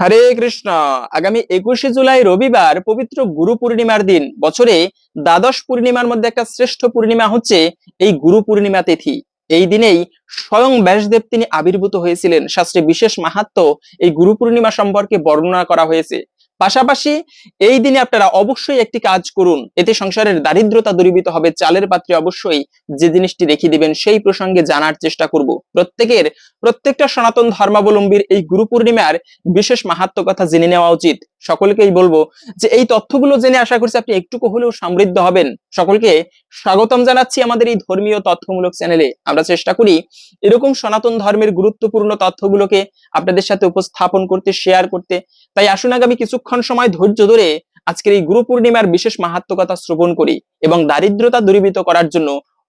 হরে কৃষ্ণ। আগামী একুশে জুলাই রবিবার পবিত্র গুরু পূর্ণিমার দিন। বছরে দ্বাদশ পূর্ণিমার মধ্যে একটা শ্রেষ্ঠ পূর্ণিমা হচ্ছে এই গুরু পূর্ণিমা তিথি। এই দিনেই স্বয়ং ব্যাসদেব তিনি আবির্ভূত হয়েছিলেন। শাস্ত্রে বিশেষ মাহাত্ম এই গুরু পূর্ণিমা সম্পর্কে বর্ণনা করা হয়েছে। পাশাপাশি এই দিনে আপনারা অবশ্যই একটি কাজ করুন। এতে সংসারের দারিদ্রতা দূরীভূত হবে, চালের পাত্রে অবশ্যই যে জিনিসটি রেখে দিবেন সেই প্রসঙ্গে জানার চেষ্টা করব। প্রত্যেকের, প্রত্যেকটা সনাতন ধর্মাবলম্বীর এই গুরু পূর্ণিমার বিশেষ মাহাত্ম কথা জেনে নেওয়া উচিত। সকলকেই বলব যে এই তথ্যগুলো জেনে আশা করছি আপনি একটুকু হলেও সমৃদ্ধ হবেন। সকলকে স্বাগতম জানাচ্ছি আমাদের এই ধর্মীয় তথ্যমূলক চ্যানেলে। আমরা চেষ্টা করি এরকম সনাতন ধর্মের গুরুত্বপূর্ণ তথ্যগুলোকে আপনাদের সাথে উপস্থাপন করতে শেয়ার করতে। তাই আসুন আগামী কিছুক্ষণ সময় ধৈর্য ধরে আজকের এই গুরু পূর্ণিমার বিশেষ মাহাত্ম কথা শ্রবণ করি এবং দারিদ্রতা দূরীভূত করার জন্য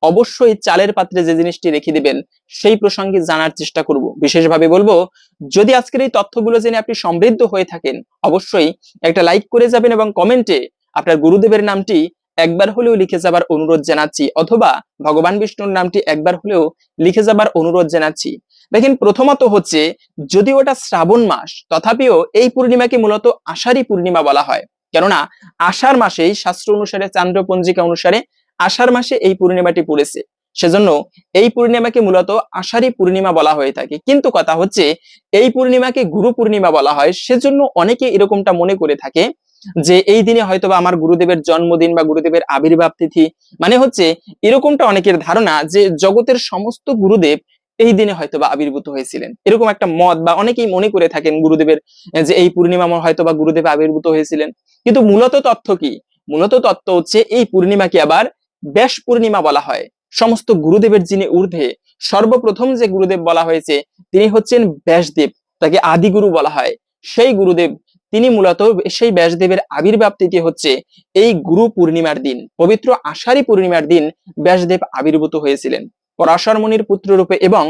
অবশ্যই চালের পাত্রে যে জিনিসটি রেখে দিবেন, সেই প্রসঙ্গে জানার চেষ্টা করব। বিশেষভাবে বলব, যদি আজকের এই তথ্যগুলো জেনে আপনি সমৃদ্ধ হয়ে থাকেন, অবশ্যই একটা লাইক করে যাবেন এবং কমেন্টে আপনার গুরুদেবের নামটি একবার হলেও লিখে যাবার অনুরোধ জানাচ্ছি, অথবা ভগবান বিষ্ণুর নামটি একবার হলেও লিখে যাবার অনুরোধ জানাচ্ছি। দেখেন, প্রথমত হচ্ছে যদি ওটা শ্রাবণ মাস, তথাপিও এই পূর্ণিমাকে মূলত আষাঢ়ী পূর্ণিমা বলা হয়। কেননা, আষাঢ় মাসেই শাস্ত্র অনুসারে চান্দ্র পঞ্জিকা অনুসারে আষাঢ় মাসে এই পূর্ণিমাটি পড়েছে। সেজন্য এই পূর্ণিমাকে মূলত আষাঢ়ী পূর্ণিমা বলা হয়ে থাকে। কিন্তু কথা হচ্ছে, এই পূর্ণিমাকে গুরু পূর্ণিমা বলা হয়। সেজন্য অনেকে এরকমটা মনে করে থাকে যে, এই দিনে হয়তোবা আমার গুরুদেবের জন্মদিন বা গুরুদেবের আবির্ভাব তিথি। মানে হচ্ছে, এরকমটা অনেকের ধারণা যে, জগতের সমস্ত গুরুদেব এই দিনে হয়তোবা আবির্ভূত হয়েছিলেন। এরকম একটা মত বা অনেকেই মনে করে থাকেন গুরুদেবের যে, এই পূর্ণিমা হয়তোবা গুরুদেব আবির্ভূত হয়েছিলেন। কিন্তু মূলত তথ্য কি? মূলত তত্ত্ব হচ্ছে, এই পূর্ণিমাকে আবার ব্যাস পূর্ণিমা বলা হয়। সমস্ত গুরুদেবের যিনি ঊর্ধ্বে, সর্বপ্রথম যে গুরুদেব বলা হয়েছে, তিনি হচ্ছেন ব্যাসদেব, তাকে আদিগুরু বলা হয়। সেই গুরুদেব, তিনি মূলত সেই ব্যাসদেবের আবির্ভাব তিথি হচ্ছে এই গুরু পূর্ণিমার দিন। পবিত্র আষাঢ়ী পূর্ণিমার দিন ব্যাসদেব আবির্ভূত হয়েছিলেন। পরাশর মুনির পুত্র রূপে এবং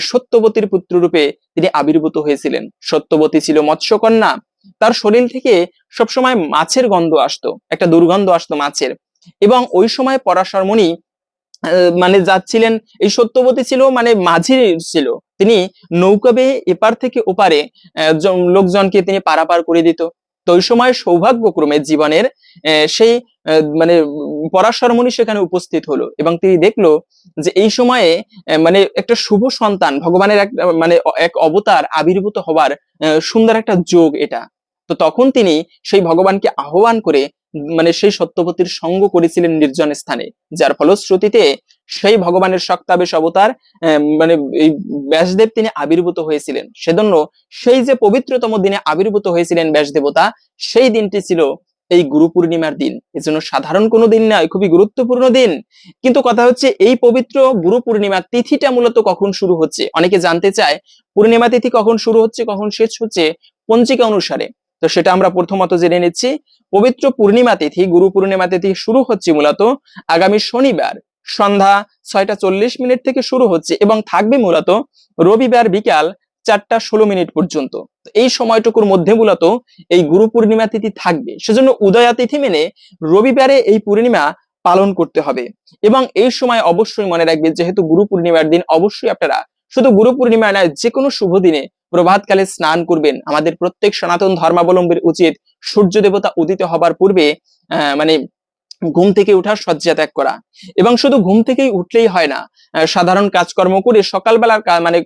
সত্যবতীর পুত্র রূপে তিনি আবির্ভূত হয়েছিলেন। সত্যবতী ছিল মৎস্যকন্যা। তার শরীর থেকে সবসময় মাছের গন্ধ আসতো, একটা দুর্গন্ধ আসতো মাছের। এবং ওই সময় পরাশর মুনি মানে যাচ্ছিলেন, এই সত্যবতী ছিল মানে মাঝি ছিল। তিনি নৌকা বেয়ে এপার থেকে ওপারে লোকজনকে তিনি পারাপার করে দিত। তো ওই সময় সৌভাগ্যক্রমে জীবনের সেই মানে পরাশর মুনি সেখানে উপস্থিত হলো এবং তিনি দেখল যে এই সময়ে মানে একটা শুভ সন্তান, ভগবানের এক মানে এক অবতার আবির্ভূত হবার সুন্দর একটা যোগ এটা। তো তখন তিনি সেই ভগবানকে আহ্বান করে মানে সেই সত্যবতীর সঙ্গ করেছিলেন নির্জন স্থানে, যার ফলশ্রুতিতে সেই ভগবানের শক্তাবেশ অবতার মানে এই ব্যাসদেব তিনি আবির্ভূত হয়েছিলেন। সেজন্য সেই যে পবিত্রতম দিনে আবির্ভূত হয়েছিলেন ব্যাস দেবতা সেই দিনটি ছিল এই গুরু পূর্ণিমার দিন এজন্য সাধারণ কোনো দিন নয়, খুবই গুরুত্বপূর্ণ দিন। কিন্তু কথা হচ্ছে, এই পবিত্র গুরু পূর্ণিমার তিথিটা মূলত কখন শুরু হচ্ছে? অনেকে জানতে চায়, পূর্ণিমা তিথি কখন শুরু হচ্ছে, কখন শেষ হচ্ছে, পঞ্জিকা অনুসারে। তো সেটা আমরা প্রথমত জেনে নিচ্ছি। পবিত্র পূর্ণিমা তিথি, গুরু পূর্ণিমা তিথি শুরু হচ্ছে মূলত আগামী শনিবার। সন্ধ্যা ছয়টা চল্লিশ মিনিট থেকে শুরু হচ্ছে এবং থাকবে মূলত রবিবার বিকাল চারটা ষোলো মিনিট পর্যন্ত। এই সময়টুকুর মধ্যে মূলত এই গুরু পূর্ণিমা তিথি থাকবে। সেজন্য উদয়া তিথি মেনে রবিবারে এই পূর্ণিমা পালন করতে হবে এবং এই সময় অবশ্যই মনে রাখবে যেহেতু গুরু পূর্ণিমার দিন, অবশ্যই আপনারা শুধু গুরু পূর্ণিমা নয় যে কোনো শুভ দিনে প্রভাতকালে স্নান করবেন। আমাদের প্রত্যেক সনাতন ধর্মাবলম্বীর উচিত সূর্য দেবতা উদিত হবার পূর্বে মানে ঘুম থেকে উঠার শয্যা ত্যাগ করা। এবং শুধু ঘুম থেকেই উঠলেই হয় না সাধারণ কাজকর্ম করে সকালবেলার মানে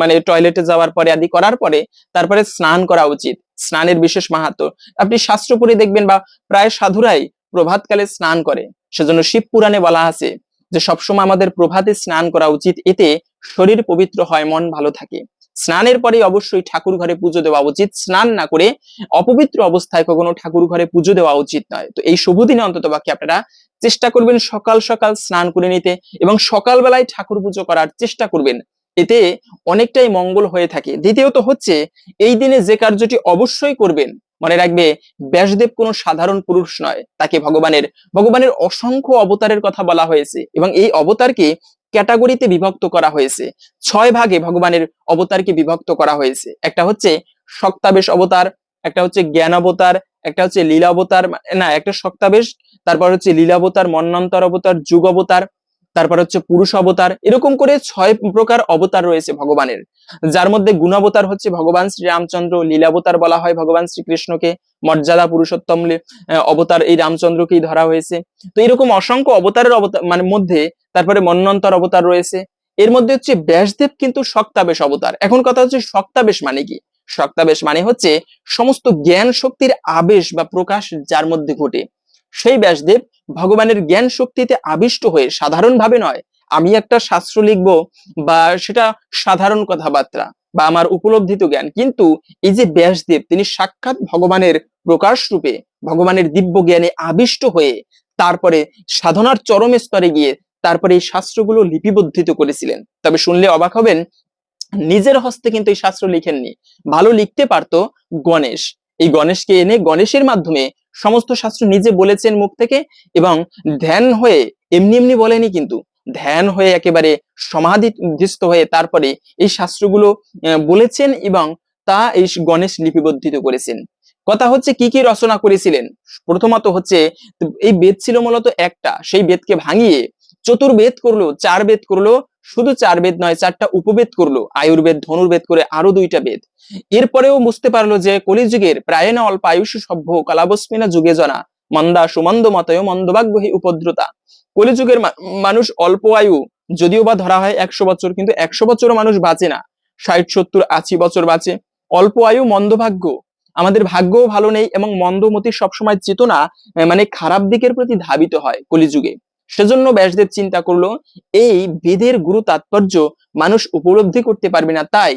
মানে টয়লেটে যাওয়ার পরে আদি করার পরে তারপরে স্নান করা উচিত। স্নানের বিশেষ মাহাত্ম। আপনি শাস্ত্র পড়ে দেখবেন বা প্রায় সাধুরাই প্রভাতকালে স্নান করে। সেজন্য শিব পুরাণে বলা আছে যে সবসময় আমাদের প্রভাতে স্নান করা উচিত। এতে শরীর পবিত্র হয়, মন ভালো থাকে। স্নানের পরে অবশ্যই ঠাকুর ঘরে পুজো দেওয়া উচিত। স্নান না করে অপবিত্র অবস্থায় কখনো ঠাকুর ঘরে পুজো দেওয়া উচিত নয়। তো এই শুভ দিনে অন্তত বাকি আপনারা চেষ্টা করবেন সকাল সকাল স্নান করে নিতে এবং সকালবেলায় ঠাকুর পুজো করার চেষ্টা করবেন। এতে অনেকটাই মঙ্গল হয়ে থাকে। দ্বিতীয়ত হচ্ছে, এই দিনে যে কার্যটি অবশ্যই করবেন, মনে রাখবে, ব্যাসদেব কোনো সাধারণ পুরুষ নয়। তাকে ভগবানের ভগবানের অসংখ্য অবতারের কথা বলা হয়েছে এবং এই অবতারকে ক্যাটাগরিতে বিভক্ত করা হয়েছে। ছয় ভাগে ভগবানের অবতারকে বিভক্ত করা হয়েছে। একটা হচ্ছে শক্তাবেশ অবতার, একটা হচ্ছে জ্ঞান অবতার, একটা হচ্ছে লীলা অবতার, না, একটা শক্তাবেশ তারপর হচ্ছে লীলাবতার মন্নন্তর অবতার, যুগ অবতার তারপর হচ্ছে পুরুষ অবতার, এরকম করে ছয় প্রকার অবতার রয়েছে ভগবানের। যার মধ্যে গুণাবতার হচ্ছে ভগবান শ্রীরামচন্দ্র লীলাবতার বলা হয় ভগবান শ্রীকৃষ্ণকে, মর্যাদা পুরুষোত্তম অবতার এই রামচন্দ্রকেই ধরা হয়েছে। তো এরকম অসংখ্য অবতারের অবতার মানে মধ্যে তারপরে মন্বন্তর অবতার রয়েছে। এর মধ্যে হচ্ছে ব্যাসদেব কিন্তু শক্তাবেশ অবতার। এখন কথা হচ্ছে শক্তাবেশ মানে কি? শক্তাবেশ মানে হচ্ছে সমস্ত জ্ঞান শক্তির আবেশ বা প্রকাশ যার মধ্যে ঘটে। সেই ব্যাসদেব ভগবানের জ্ঞান শক্তিতে আবিষ্ট হয়ে সাধারণভাবে নয়, আমি একটা শাস্ত্র লিখব বা সেটা সাধারণ কথাবার্তা বা আমার উপলব্ধিত জ্ঞান। কিন্তু এই যে ব্যাসদেব, তিনি সাক্ষাৎ ভগবানের প্রকাশ রূপে ভগবানের দিব্য জ্ঞানে আবিষ্ট হয়ে তারপরে সাধনার চরম স্তরে গিয়ে তারপরে এই শাস্ত্রগুলো লিপিবদ্ধিত করেছিলেন। তবে শুনলে অবাক হবেন, নিজের হস্তে কিন্তু এই শাস্ত্র লিখেননি। ভালো লিখতে পারতো গণেশ। এই গণেশকে এনে গণেশের মাধ্যমে সমস্ত শাস্ত্র নিজে বলেছেন মুখ থেকে এবং ধ্যান হয়ে এমনি এমনি বলেনি কিন্তু। ধ্যান হয়ে একেবারে সমাধিস্থ হয়ে তারপরে এই শাস্ত্রগুলো বলেছেন এবং তা এই গণেশ লিপিবদ্ধিত করেছেন। কথা হচ্ছে কি কি রচনা করেছিলেন? প্রথমত হচ্ছে এই বেদ ছিল মূলত একটা। সেই বেদকে ভাঙিয়ে চতুর্বেদ করল চার বেদ করল শুধু চার বেদ নয়, চারটা উপবেদ করল, আয়ুর্বেদ, ধনুর্বেদ করে আরও দুইটা বেদ। এরপরেও বুঝতে পারল যে কলিযুগের প্রায় না অল্প আয়ুষ সভ্য কালাবস্মিনা যুগে জনা মন্দা সুমন্দ মতয় মন্দভাগ্যহী উপদ্রতা। কলিযুগের মানুষ অল্প আয়ু, যদিও বা ধরা হয় একশো বছর, কিন্তু একশো বছর মানুষ বাঁচে না। ষাট, সত্তর, আশি বছর বাঁচে। অল্প আয়ু মন্দভাগ্য আমাদের ভাগ্যও ভালো নেই এবং মন্দমতি সবসময় চেতনা মানে খারাপ দিকের প্রতি ধাবিত হয় কলিযুগে। সেজন্য ব্যাসদেব চিন্তা করল, এই বেদের গুরু তাৎপর্য মানুষ উপলব্ধি করতে পারবে না, তাই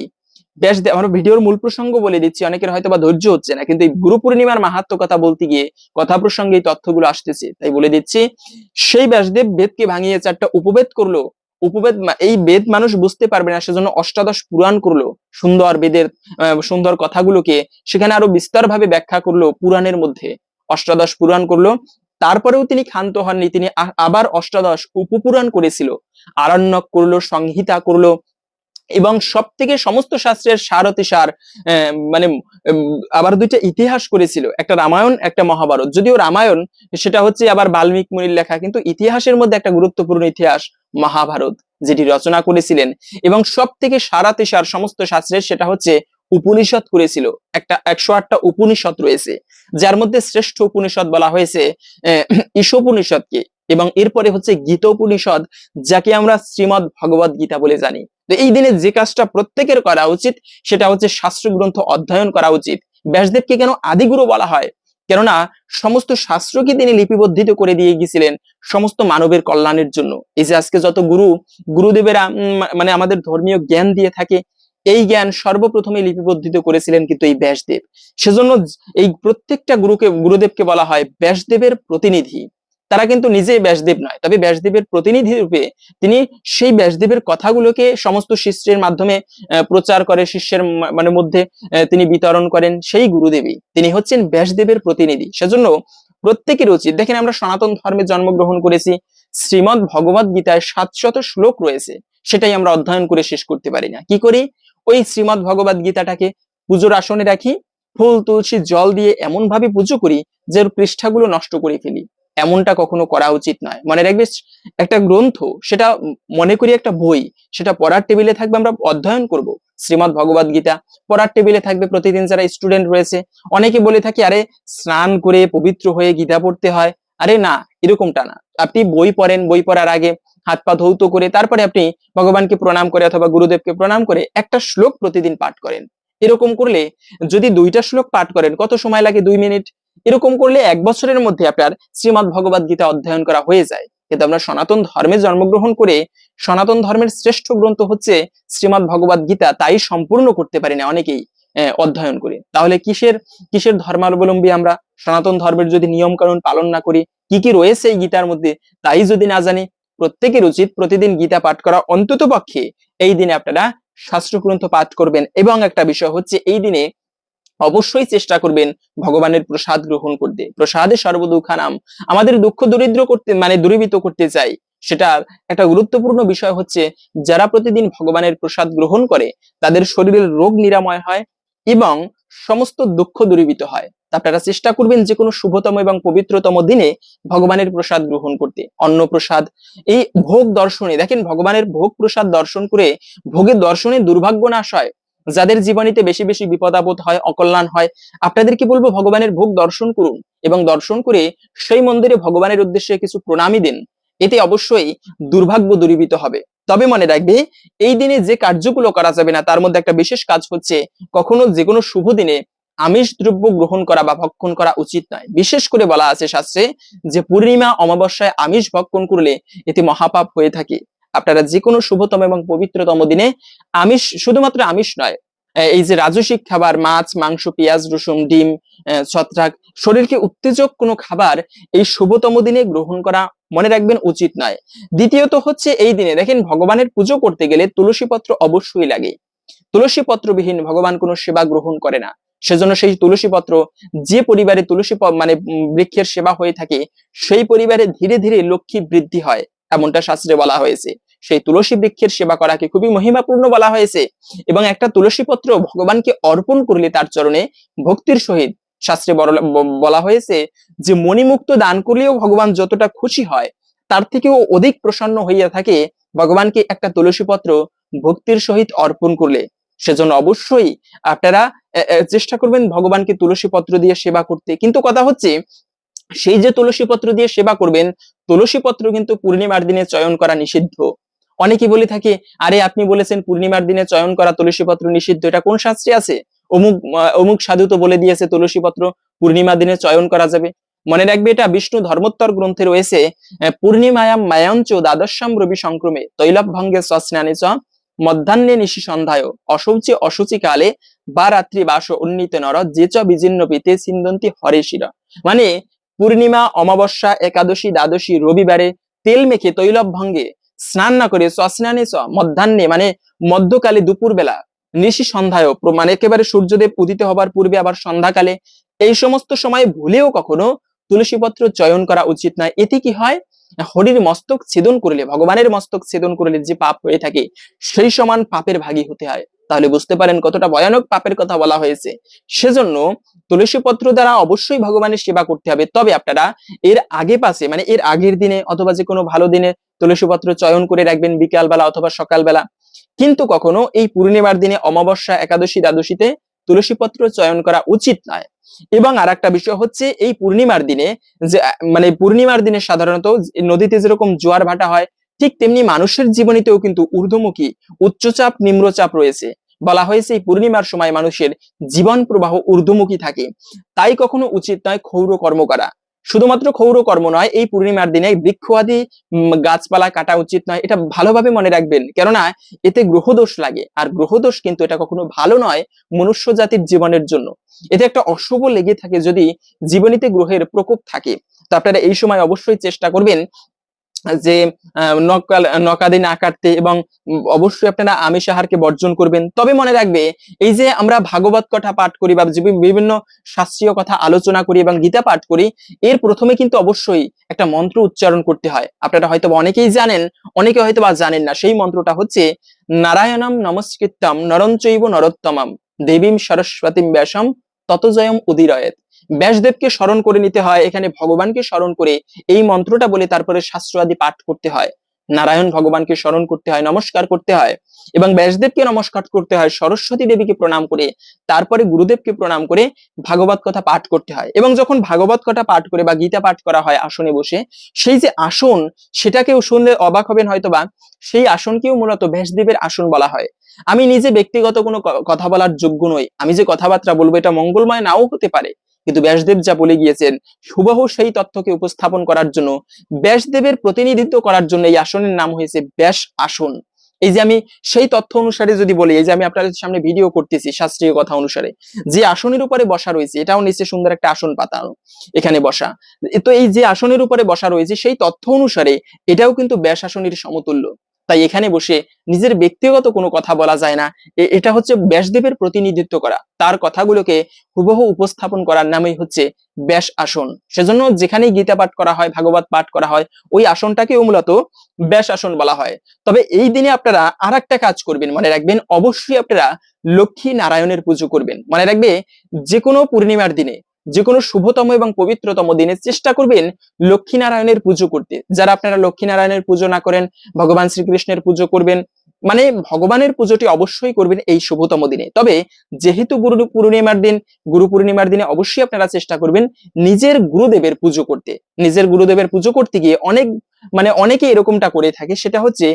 ব্যাসদেব আমার ভিডিওর মূল প্রসঙ্গ বলে দিচ্ছি, অনেকের হয়তো বা ধৈর্য হচ্ছে না, কিন্তু এই গুরু পূর্ণিমার মাহাত্ম কথা বলতে গিয়ে কথা প্রসঙ্গে এই তথ্যগুলো আসতেছে, তাই বলে দিচ্ছি, সেই ব্যাসদেব বেদকে ভাঙিয়ে চারটা উপবেদ করল, উপবেদ এই বেদ মানুষ বুঝতে পারবে না, সেজন্য অষ্টাদশ পুরাণ করল, সুন্দর বেদের সুন্দর কথাগুলোকে সেখানে আরও বিস্তারভাবে ব্যাখ্যা করল পুরাণের মধ্যে, অষ্টাদশ পুরাণ করল তারপরেও তিনি ক্ষান্ত হননি। তিনি আবার অষ্টাদশ উপপুরাণ করেছিল। আরণ্যক করল, সংহিতা করল এবং সব থেকে সমস্ত শাস্ত্রের সারতিসার মানে আবার দুইটা ইতিহাস করেছিল। একটা রামায়ণ, একটা মহাভারত। যদিও রামায়ণ, সেটা হচ্ছে আবার বাল্মীক মুনির লেখা, কিন্তু ইতিহাসের মধ্যে একটা গুরুত্বপূর্ণ ইতিহাস মহাভারত, যেটি রচনা করেছিলেন। এবং সব থেকে সারাতিসার সমস্ত শাস্ত্রের, সেটা হচ্ছে উপনিষদ করেছিল। একটা একশো আটটা উপনিষদ রয়েছে, যার মধ্যে শ্রেষ্ঠ উপনিষদ বলা হয়েছে ঈশোপনিষদকে এবং এরপরে হচ্ছে গীতোপনিষদ, যাকে আমরা শ্রীমদ ভগবত গীতা বলে জানি। তো এই দিনে যে কাজটা প্রত্যেকের করা উচিত, সেটা হচ্ছে শাস্ত্র গ্রন্থ অধ্যয়ন করা উচিত। ব্যাসদেবকে কেন আদিগুরু বলা হয়? কেননা সমস্ত শাস্ত্রকে তিনি লিপিবদ্ধিত করে দিয়ে গিয়েছিলেন সমস্ত মানবের কল্যাণের জন্য। এই যে আজকে যত গুরু, গুরুদেবেরা মানে আমাদের ধর্মীয় জ্ঞান দিয়ে থাকে এই জ্ঞান সর্বপ্রথমে লিপিবদ্ধিত করেছিলেন কিন্তু এই ব্যাসদেব। সেজন্য এই প্রত্যেকটা গুরুকে, গুরুদেবকে বলা হয় ব্যাসদেবের প্রতিনিধি। তারা কিন্তু নিজেই ব্যাসদেব নয়, তবে ব্যাসদেবের প্রতিনিধি রূপে তিনি সেই ব্যাসদেবের কথাগুলোকে সমস্ত শিষ্যের মাধ্যমে প্রচার করে, শিষ্যের মানে মধ্যে তিনি বিতরণ করেন সেই গুরুদেবী তিনি হচ্ছেন ব্যাসদেবের প্রতিনিধি। সেজন্য প্রত্যেকের উচিত, দেখেন আমরা সনাতন ধর্মে জন্মগ্রহণ করেছি, শ্রীমদ ভগবত গীতায় সাতশত শ্লোক রয়েছে, সেটাই আমরা অধ্যয়ন করে শেষ করতে পারি না। কি করি? ওই শ্রীমদ ভগবত গীতাটাকে পুজোর আসনে রাখি, ফুল তুলসী জল দিয়ে এমন ভাবে পুজো করি যে পৃষ্ঠাগুলো নষ্ট করে ফেলি। এমনটা কখনো করা উচিত নয়। মনে রাখবে, একটা গ্রন্থ, সেটা মনে করি একটা বই, সেটা পড়ার টেবিলে থাকবে আমরা অধ্যয়ন করব। শ্রীমদ ভগবত গীতা পড়ার টেবিলে থাকবে, প্রতিদিন যারা স্টুডেন্ট রয়েছে, অনেকে বলে থাকি, আরে, স্নান করে পবিত্র হয়ে গীতা পড়তে হয়। আরে না, এরকমটা না। আপনি বই পড়েন, বই পড়ার আগে হাত পা ধৌত করে তারপরে আপনি ভগবানকে প্রণাম করে অথবা গুরুদেবকে প্রণাম করে একটা শ্লোক প্রতিদিন পাঠ করেন। এরকম করলে যদি দুইটা শ্লোক পাঠ করেন, কত সময় লাগে দুই মিনিট? এরকম করলে এক বছরের মধ্যে আপনার শ্রীমদ ভগবত গীতা অধ্যয়ন করা হয়ে যায়। কিন্তু আমরা সনাতন ধর্মে জন্মগ্রহণ করে সনাতন ধর্মের শ্রেষ্ঠ গ্রন্থ হচ্ছে শ্রীমদ ভগবত গীতা, তাই সম্পূর্ণ করতে পারি না অনেকেই অধ্যয়ন করে। তাহলে কিসের কিসের ধর্মাবলম্বী আমরা? সনাতন ধর্মের যদি নিয়ম কানুন পালন না করি, কি কি রয়েছে এই গীতার মধ্যে? তাই যদি না জানি প্রত্যেকের উচিত প্রতিদিন গীতা পাঠ করা অন্তত পক্ষে। এই দিনে আপনারা শাস্ত্র গ্রন্থ পাঠ করবেন এবং একটা বিষয় হচ্ছে এই দিনে অবশ্যই চেষ্টা করবেন ভগবানের প্রসাদ গ্রহণ করতে। প্রসাদে সর্বদুঃখানাম। আমাদের দুঃখ দরিদ্র করতে মানে দূরীভূত করতে চাই, সেটা একটা গুরুত্বপূর্ণ বিষয় হচ্ছে যারা প্রতিদিন ভগবানের প্রসাদ গ্রহণ করে, তাদের শরীরের রোগ নিরাময় হয় এবং সমস্ত দুঃখ দূরীভূত হয়। আপনারা চেষ্টা করবেন যে কোনো শুভতম এবং পবিত্রতম দিনে ভগবানের প্রসাদ গ্রহণ করতে। অন্ন প্রসাদ, এই ভোগ দর্শনে, দেখেন ভগবানের ভোগ প্রসাদ দর্শন করে ভোগের দর্শনে দুর্ভাগ্য নাশ হয়। যাদের জীবনীতে বেশি বেশি বিপদ আপদ হয়, অকল্যাণ হয় আপনাদেরকে বলব? ভগবানের ভোগ দর্শন করুন এবং দর্শন করে সেই মন্দিরে ভগবানের উদ্দেশ্যে কিছু প্রণামী দিন। এতে অবশ্যই দুর্ভাগ্য দূরীভূত হবে। তবে মনে রাখবে, এই দিনে যে কার্যগুলো করা যাবে না, তার মধ্যে একটা বিশেষ কাজ হচ্ছে, কখনো যে কোনো শুভ দিনে আমিষ দ্রব্য গ্রহণ করা বা ভক্ষণ করা উচিত নয়। বিশেষ করে বলা আছে শাস্ত্রে যে, পূর্ণিমা, অমাবস্যায় আমিষ ভক্ষণ করলে এতে মহাপাপ হয়ে থাকে। আপনারা যে কোনো শুভতম এবং পবিত্রতম দিনে আমিষ, শুধুমাত্র আমিষ নয় এই যে রাজসিক খাবার, মাছ, মাংস, পেঁয়াজ, রসুন, ডিম ছত্রাক, শরীরকে উত্তেজক কোনো খাবার এই শুভতম দিনে গ্রহণ করা মনে রাখবেন উচিত নয়। দ্বিতীয়ত হচ্ছে এই দিনে, দেখেন ভগবানের পুজো করতে গেলে তুলসী পত্র অবশ্যই লাগে। তুলসী পত্রবিহীন ভগবান কোনো সেবা গ্রহণ করে না। সেজন্য সেই তুলসী পত্র যে পরিবারে তুলসী মানে বৃক্ষের সেবা হয়ে থাকে, সেই পরিবারে ধীরে ধীরে লক্ষ্মী বৃদ্ধি হয়, এমনটা শাস্ত্রে বলা হয়েছে। সেই তুলসী বৃক্ষের সেবা করাকে খুবই মহিমাপূর্ণ বলা হয়েছে এবং একটা তুলসী পত্র ভগবানকে অর্পণ করলে তার চরণে ভক্তির সহিত শাস্ত্রে বলা হয়েছে যে মণিমুক্ত দান করলেও ভগবান যতটা খুশি হয়, তার থেকেও অধিক প্রসন্ন হইয়া থাকে ভগবানকে একটা তুলসী পত্র ভক্তির সহিত অর্পণ করলে। সেজন্য অবশ্যই আপনারা চেষ্টা করবেন ভগবানকে তুলসী পত্র দিয়ে সেবা করতে। কিন্তু কথা হচ্ছে, সেই যে তুলসী পত্র দিয়ে সেবা করবেন, তুলসী পত্র কিন্তু পূর্ণিমার দিনে চয়ন করা নিষিদ্ধ। অনেকে বলে থাকে, আরে, আপনি বলেছেন পূর্ণিমার দিনে চয়ন করা তুলসী পত্র নিষিদ্ধ, এটা কোন শাস্ত্রে আছে? অমুক অমুক সাধু তো বলে দিয়েছে তুলসী পত্র পূর্ণিমা দিনে চয়ন করা যাবে। মনে রাখবে এটা বিষ্ণু ধর্মোত্তর গ্রন্থে রয়েছে পূর্ণিমায়াম মায়াঞ্চ দ্বাদশাম রবি সংক্রমে তৈলভ ভঙ্গে স্বস্নানে চ মধ্যাহ্নে নিশি সন্ধ্যায় অশৌচি অসুচি কালে বা রাত্রি বাস উন্নীত নর যে চ বিজীর্ণ পিতে সিন্দন্তি হরে শিরা। মানে পূর্ণিমা, অমাবস্যা, একাদশী, দ্বাদশী, রবিবারে তেল মেখে তৈলভ ভঙ্গে স্নান না করে স্বস্নানে মধ্যাহ্নে মানে মধ্যকালে দুপুর বেলা নিশি সন্ধ্যায় মানে একেবারে সূর্যদেব উদিত হবার পূর্বে আবার সন্ধ্যাকালে, এই সমস্ত সময় ভুলেও কখনো তুলসী পত্র চয়ন করা উচিত নয়। এতে কি হয়? হরির মস্তক ছেদন করলে, ভগবানের মস্তক ছেদন করলে যে পাপ হয়ে থাকে, সেই সমান পাপের ভাগী হতে হয়। তাহলে বুঝতে পারেন কতটা ভয়ানক পাপের কথা বলা হয়েছে। সেজন্য তুলসী পত্র দ্বারা অবশ্যই ভগবানের সেবা করতে হবে। তবে আপনারা এর আগে পাশে মানে এর আগের দিনে অথবা যে কোনো ভালো দিনে তুলসী পত্র চয়ন করে রাখবেন বিকালবেলা অথবা সকালবেলা। কিন্তু কখনো এই পূর্ণিমার দিনে অমাবস্যা, একাদশী, দ্বাদশীতে তুলসী পত্র চয়ন করা উচিত নয়। এবং আর একটা বিষয় হচ্ছে এই পূর্ণিমার দিনে যে মানে পূর্ণিমার দিনে সাধারণত নদীতে যেরকম জোয়ার ভাটা হয় ঠিক তেমনি মানুষের জীবনীতেও কিন্তু ঊর্ধ্বমুখী, উচ্চচাপ, নিম্নচাপ রয়েছে। বলা হয়েছে এই পূর্ণিমার সময় মানুষের জীবন প্রবাহ ঊর্ধ্বমুখী থাকে। তাই কখনো উচিত নয় ক্ষৌর কর্ম করা। শুধুমাত্র ক্ষৌর কর্ম নয়, এই পূর্ণিমার দিনে বৃক্ষ আদি গাছপালা কাটা উচিত নয়, এটা ভালোভাবে মনে রাখবেন। কেননা, এতে গ্রহদোষ লাগে। আর গ্রহদোষ কিন্তু এটা কখনো ভালো নয় মনুষ্য জাতির জীবনের জন্য। এতে একটা অশুভ লেগে থাকে যদি জীবনীতে গ্রহের প্রকোপ থাকে। তো আপনারা এই সময় অবশ্যই চেষ্টা করবেন যে নকাল, নকাদি না কাটতে এবং অবশ্যই আপনারা আমিষ আহারকে বর্জন করবেন। তবে মনে রাখবে, এই যে আমরা ভাগবত কথা পাঠ করি বা বিভিন্ন শাস্ত্রীয় কথা আলোচনা করি এবং গীতা পাঠ করি, এর প্রথমে কিন্তু অবশ্যই একটা মন্ত্র উচ্চারণ করতে হয়। আপনারা হয়তো অনেকেই জানেন, অনেকে হয়তো বা জানেন না, সেই মন্ত্রটা হচ্ছে, নারায়ণম নমস্কৃত্যম নরঞ্চৈব নরোত্তমম, দেবীম সরস্বতীম ব্যাসম ততজয়ম উদিরয়েত। ব্যাসদেবকে স্মরণ করে নিতে হয়, এখানে ভগবানকে স্মরণ করে এই মন্ত্রটা বলে তারপরে শাস্ত্র আদি পাঠ করতে হয়। নারায়ণ ভগবানকে স্মরণ করতে হয়, নমস্কার করতে হয় এবং ব্যাসদেবকে নমস্কার করতে হয়, সরস্বতী দেবীকে প্রণাম করে, তারপরে গুরুদেবকে প্রণাম করে ভাগবত কথা পাঠ করতে হয়। এবং যখন ভাগবত কথা পাঠ করে বা গীতা পাঠ করা হয় আসনে বসে, সেই যে আসন, সেটাকেও শুনলে অবাক হবেন হয়তোবা, সেই আসনকেও মূলত ব্যাসদেবের আসন বলা হয়। আমি নিজে ব্যক্তিগত কোনো কথা বলার যোগ্য নই। আমি যে কথাবার্তা বলব, এটা মঙ্গলময় নাও হতে পারে। কিন্তু ব্যাসদেব যা বলে গিয়েছেন হুবহু সেই তথ্যকে উপস্থাপন করার জন্য, ব্যাসদেবের প্রতিনিধিত্ব করার জন্য এই আসনের নাম হয়েছে ব্যাস আসন। এই যে আমি সেই তথ্য অনুসারে যদি বলি, এই যে আমি আপনাদের সামনে ভিডিও করতেছি শাস্ত্রীয় কথা অনুসারে, যে আসনের উপরে বসা রয়েছে, এটাও নিচে সুন্দর একটা আসন পাতানো এখানে বসা। তো এই যে আসনের উপরে বসা রয়েছে, সেই তথ্য অনুসারে এটাও কিন্তু ব্যাস আসনের সমতুল্য। তাই এখানে বসে নিজের ব্যক্তিগত কোনো কথা বলা যায় না। এটা হচ্ছে ব্যাসদেবের প্রতিনিধিত্ব করা। তার কথাগুলোকে হুবহু উপস্থাপন করার নামই হচ্ছে ব্যাস আসন। সেজন্য যেখানেই গীতা পাঠ করা হয়, ভাগবত পাঠ করা হয়, ওই আসনটাকেও মূলত ব্যাস আসন বলা হয়। তবে এই দিনে আপনারা আর একটা কাজ করবেন মনে রাখবেন, অবশ্যই আপনারা লক্ষ্মী নারায়ণের পুজো করবেন। মনে রাখবে যে কোনো পূর্ণিমার দিনে যে কোনো শুভতম এবং পবিত্রতম দিনে চেষ্টা করবেন লক্ষ্মী নারায়ণের পুজো করতে। যারা আপনারা লক্ষ্মী নারায়ণের পুজো না করেন, ভগবান শ্রীকৃষ্ণের পুজো করবেন মানে ভগবানের পুজোটি অবশ্যই করবেন এই শুভতম দিনে। তবে যেহেতু গুরু পূর্ণিমার দিন, গুরু পূর্ণিমার দিনে অবশ্যই আপনারা চেষ্টা করবেন নিজের গুরুদেবের পুজো করতে। নিজের গুরুদেবের পুজো করতে গিয়ে অনেক মানে অনেকে এরকমটা করে থাকে, সেটা হচ্ছে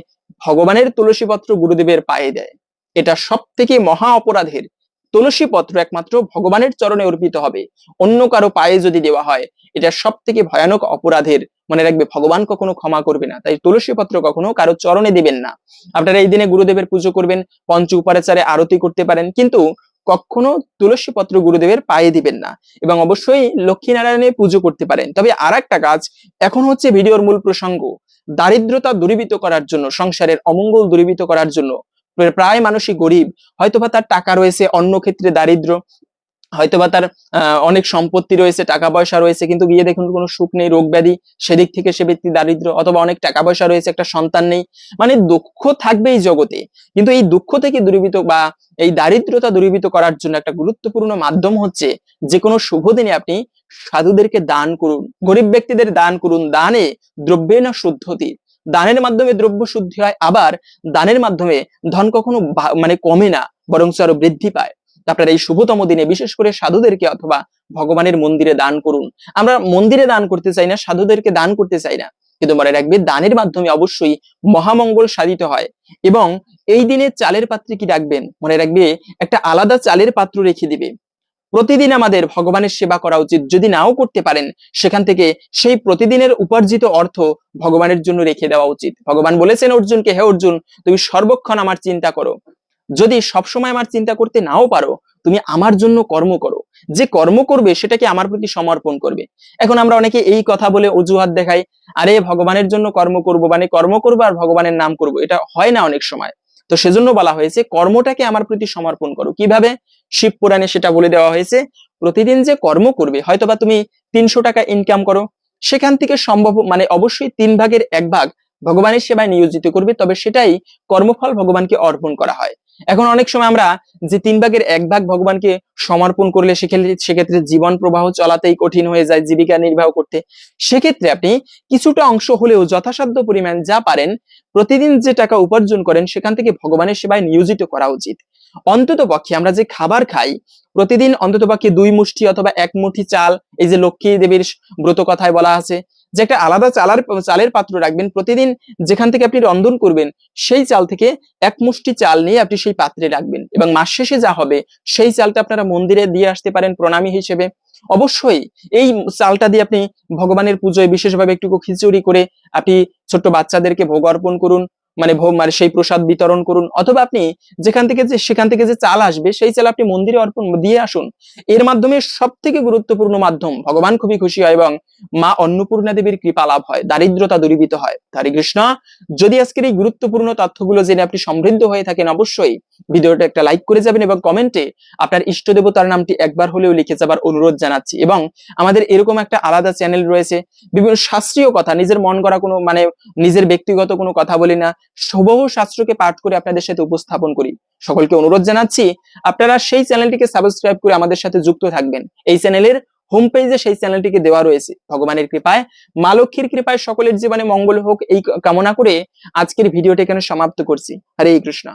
ভগবানের তুলসী পত্র গুরুদেবের পায়ে দেয়। এটা সব থেকে মহা অপরাধের তুলসী পত্র একমাত্র ভগবানের চরণে অর্পিত হবে। অন্য কারও পায়ে যদি দেওয়া হয়, এটা সব থেকে ভয়ানক অপরাধের। মনে রাখবে, ভগবান কখনো ক্ষমা করবে না। তাই তুলসী পত্র কখনো কারও চরণে দিবেন না। আপনারা এই দিনে গুরুদেবের পুজো করবেন, পঞ্চ উপাচারে আরতি করতে পারেন, কিন্তু কখনো তুলসী পত্র গুরুদেবের পায়ে দিবেন না এবং অবশ্যই লক্ষ্মী নারায়ণের পুজো করতে পারেন। তবে আর একটা কাজ, এখন হচ্ছে ভিডিওর মূল প্রসঙ্গ, দারিদ্রতা দূরীভূত করার জন্য, সংসারের অমঙ্গল দূরীভূত করার জন্য প্রায় মানুষই গরিব। হয়তোবা তার টাকা রয়েছে অন্য ক্ষেত্রে দারিদ্র হয়তোবা তার অনেক সম্পত্তি রয়েছে, টাকা পয়সা রয়েছে, কিন্তু গিয়ে দেখুন কোনো সুখ নেই, রোগ ব্যাধি, সেদিক থেকে সে ব্যক্তি দারিদ্র অথবা অনেক টাকা পয়সা রয়েছে, একটা সন্তান নেই। মানে দুঃখ থাকবে এই জগতে, কিন্তু এই দুঃখ থেকে দূরীভূত বা এই দারিদ্রতা দূরীভূত করার জন্য একটা গুরুত্বপূর্ণ মাধ্যম হচ্ছে যে কোনো শুভ দিনে আপনি সাধুদেরকে দান করুন, গরিব ব্যক্তিদের দান করুন, দানে দ্রব্যে না শুদ্ধতি। দানের মাধ্যমে দ্রব্য শুদ্ধি হয়, আবার দানের মাধ্যমে ধন কখনো মানে কমে না, বরং আরও বৃদ্ধি পায়। আপনারা এই শুভতম দিনে বিশেষ করে সাধুদেরকে অথবা ভগবানের মন্দিরে দান করুন। আমরা মন্দিরে দান করতে চাই না, সাধুদেরকে দান করতে চাই না। কিন্তু মনে রাখবে, দানের মাধ্যমে অবশ্যই মহামঙ্গল সাধিত হয়। এবং এই দিনে চালের পাত্রে কি রাখবেন? মনে রাখবে, একটা আলাদা চালের পাত্র রেখে দিবে। প্রতিদিন আমাদের ভগবানের সেবা করা উচিত। যদি নাও করতে পারেন, সেখান থেকে সেই প্রতিদিনের উপার্জিত অর্থ ভগবানের জন্য রেখে দেওয়া উচিত। ভগবান বলেছেন, অর্জুনকে, হে অর্জুন, তুমি সর্বক্ষণ আমার চিন্তা করো। যদি সবসময় আমার চিন্তা করতে নাও পারো, তুমি আমার জন্য কর্ম করো। যে কর্ম করবে, সেটাকে আমার প্রতি সমর্পণ করবে। এখন আমরা অনেকে এই কথা বলে অজুহাত দেখাই, আরে, ভগবানের জন্য কর্ম করব মানে কর্ম করব আর ভগবানের নাম করব। এটা হয় না অনেক সময়। তো সেজন্য বলা হয়েছে, কর্মটাকে আমার প্রতি সমর্পণ করো। কীভাবে? শিব পুরাণে সেটা বলে দেওয়া হয়েছে, প্রতিদিন যে কর্ম করবে, হয়তোবা তুমি তিনশো টাকা ইনকাম করো, সেখান থেকে সম্ভব মানে অবশ্যই তিন ভাগের এক ভাগ ভগবানের সেবায় নিয়োজিত করবে, তবে সেটাই কর্মফল ভগবানকে অর্পণ করা হয়। এখন অনেক সময় আমরা যে তিন ভাগের এক ভাগ ভগবানকে সমর্পণ করলে সেক্ষেত্রে জীবন প্রবাহ চলাতেই কঠিন হয়ে যায়, জীবিকা নির্বাহ করতে। সেক্ষেত্রে আপনি কিছুটা অংশ হলেও যথাসাধ্য পরিমাণ যা পারেন, প্রতিদিন যে টাকা উপার্জন করেন, সেখান থেকে ভগবানের সেবায় নিয়োজিত করা উচিত। অন্তত পক্ষে আমরা যে খাবার খাই, প্রতিদিন অন্তত পক্ষে দুই মুষ্টি অথবা এক মুঠি চাল, এই যে লক্ষ্মী দেবীর ব্রত কথায় বলা আছে যে একটা আলাদা চালার, চালের পাত্র রাখবেন, প্রতিদিন যেখান থেকে আপনি রন্ধন করবেন, সেই চাল থেকে এক মুষ্টি চাল নিয়ে আপনি সেই পাত্রে রাখবেন। এবং মাস শেষে যা হবে, সেই চালটা আপনারা মন্দিরে দিয়ে আসতে পারেন প্রণামী হিসেবে। অবশ্যই এই চালটা দিয়ে আপনি ভগবানের পুজোয় বিশেষভাবে একটু খিচুড়ি করে আপনি ছোট্ট বাচ্চাদেরকে ভোগ অর্পণ করুন। মানে মানে সেই প্রসাদ বিতরণ করুন। অথবা আপনি যেখান থেকে যে, সেখান থেকে যে চাল আসবে, সেই চাল আপনি মন্দিরে অর্পণ দিয়ে আসুন। এর মাধ্যমে সব থেকে গুরুত্বপূর্ণ মাধ্যম, ভগবান খুবই খুশি হয় এবং মা অন্নপূর্ণা দেবীর কৃপা লাভ হয়, দারিদ্রতা দূরীভূত হয়। হরে কৃষ্ণ। যদি আজকের এই গুরুত্বপূর্ণ তথ্যগুলো জেনে আপনি সমৃদ্ধ হয়ে থাকেন, অবশ্যই ভিডিওটা একটা লাইক করে যাবেন এবং কমেন্টে আপনার ইষ্ট দেবতার নামটি একবার হলেও লিখে যাবার অনুরোধ জানাচ্ছি এবং আমাদের এরকম একটা আলাদা চ্যানেল রয়েছে। বিভিন্ন শাস্ত্রীয় কথা, নিজের মন করা কোনো মানে নিজের ব্যক্তিগত কোনো কথা বলি না। হুবহু শাস্ত্রকে পাঠ করে আপনাদের সাথে উপস্থাপন করি। সকলকে অনুরোধ জানাচ্ছি, আপনারা সেই চ্যানেলটিকে সাবস্ক্রাইব করে আমাদের সাথে যুক্ত থাকবেন। এই চ্যানেলের হোম পেজে সেই চ্যানেলটিকে দেওয়া রয়েছে। ভগবানের কৃপায়, মা লক্ষ্মীর কৃপায় সকলের জীবনে মঙ্গল হোক এই কামনা করে আজকের ভিডিওটি এখানে সমাপ্ত করছি। হরে কৃষ্ণ।